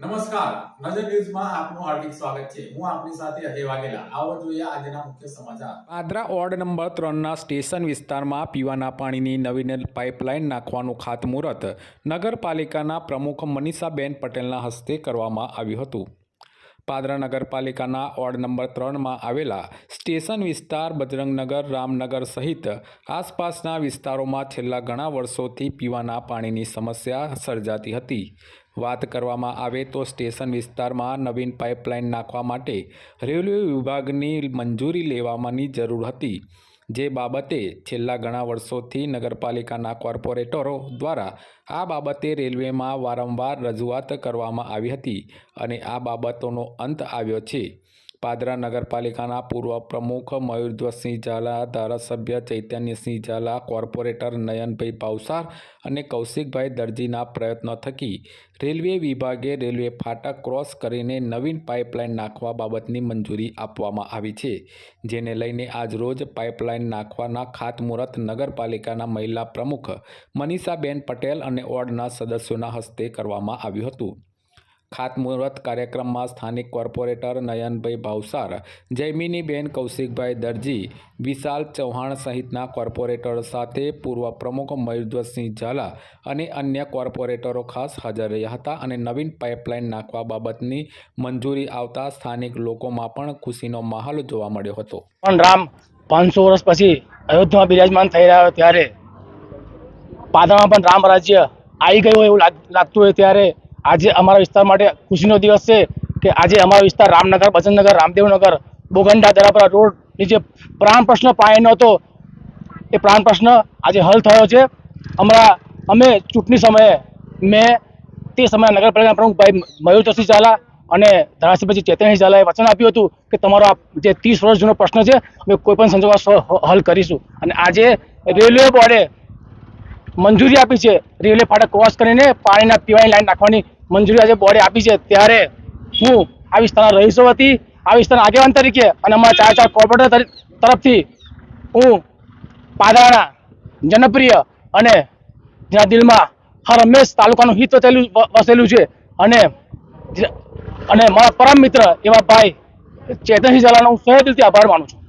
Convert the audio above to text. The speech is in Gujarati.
નમસ્કાર. નજર ન્યૂઝમાં આપનું હાર્દિક સ્વાગત છે. હું આપની સાથે અજય વાઘેલા. આવો જોઈએ આજના મુખ્ય સમાચાર. પાદરા વોર્ડ નંબર ત્રણના સ્ટેશન વિસ્તારમાં પીવાના પાણીની નવીન પાઇપલાઇન નાખવાનું ખાતમુહૂર્ત નગરપાલિકાના પ્રમુખ મનીષાબેન પટેલના હસ્તે કરવામાં આવ્યું હતું. પાદરા નગરપાલિકાના વોર્ડ નંબર ત્રણમાં આવેલા સ્ટેશન વિસ્તાર બજરંગનગર, રામનગર સહિત આસપાસના વિસ્તારોમાં છેલ્લા ઘણા વર્ષોથી પીવાના પાણીની સમસ્યા સર્જાતી હતી. વાત કરવામાં આવે તો સ્ટેશન વિસ્તારમાં નવીન પાઇપલાઇન નાખવા માટે રેલવે વિભાગની મંજૂરી લેવાની જરૂર હતી. જે બાબતે છેલ્લા ઘણા વર્ષોથી નગરપાલિકાના કોર્પોરેટરો દ્વારા આ બાબતે રેલવેમાં વારંવાર રજૂઆત કરવામાં આવી હતી અને આ બાબતોનો અંત આવ્યો છે. પાદરા નગરપાલિકાના પૂર્વ પ્રમુખ મયુરધ્વજસિંહ ઝાલા, ધારાસભ્ય ચૈતન્યસિંહ ઝાલા, કોર્પોરેટર નયનભાઈ પાવસાર અને કૌશિકભાઈ દરજીના પ્રયત્નો થકી રેલવે વિભાગે રેલવે ફાટક ક્રોસ કરીને નવીન પાઇપલાઇન નાખવા બાબતની મંજૂરી આપવામાં આવી છે. જેને લઈને આજરોજ પાઇપલાઇન નાખવાના ખાતમુહૂર્ત નગરપાલિકાના મહિલા પ્રમુખ મનીષાબેન પટેલ અને વોર્ડના સદસ્યોના હસ્તે કરવામાં આવ્યું હતું. ખાતમુહૂર્ત કાર્યક્રમમાં સ્થાનિક કોર્પોરેટર નયનભાઈ ભાવસાર, જયમિનીબેન કૌશિકભાઈ દરજી, વિશાલ ચૌહાણ સહિતના કોર્પોરેટર સાથે પૂર્વ પ્રમુખ મયુરધ્વજસિંહ ઝાલા અને અન્ય કોર્પોરેટરો ખાસ હાજર રહ્યા હતા અને નવીન પાઇપલાઇન નાખવા બાબતની મંજૂરી આવતા સ્થાનિક લોકોમાં પણ ખુશીનો માહોલ જોવા મળ્યો હતો. પણ રામ, પાંચસો વર્ષ પછી અયોધ્યામાં બિરાજમાન થઈ રહ્યા હોય ત્યારે પાદરમાં પણ રામ રાજ્ય આવી ગયું એવું લાગતું હોય ત્યારે આજે અમારા વિસ્તાર માટે ખુશીનો દિવસ છે કે આજે અમારા વિસ્તાર રામનગર, બચનનગર, રામદેવનગર, બોગંડા દરાપરા રોડની જે પ્રાણ પ્રશ્ન પાયે હતો, એ પ્રાણ પ્રશ્ન આજે હલ થયો છે. હમણાં અમે ચૂંટણી સમયે મેં તે સમયે નગરપાલિકા પ્રમુખ ભાઈ મયુર જોશી ચાલા અને ધારાસભ્યજી ચેતનસિંહ ઝાલાએ વચન આપ્યું હતું કે તમારો આ જે ત્રીસ વર્ષ જૂનો પ્રશ્ન છે, અમે કોઈપણ સંજોગમાં હલ કરીશું. અને આજે રેલવે બોર્ડે મંજૂરી આપી છે. રેલવે ફાટક ક્રોસ કરીને પાણીના પીવાની લાઈન નાખવાની મંજૂરી આજે બોર્ડે આપી છે. ત્યારે હું આ વિસ્તારના રહીશો વતી, આ વિસ્તારના આગેવાન તરીકે અને અમારા ચાર ચાર કોર્પોરેટર તરી- તરફથી હું પાદરાના જનપ્રિય અને જેના દિલમાં હર હંમેશ તાલુકાનું હિત વસેલું વસેલું છે. અને અને મારા પરમ મિત્ર એવા ભાઈ ચેતનસિંહ ઝાલાનો હું સહે દિલથી આભાર માનું છું.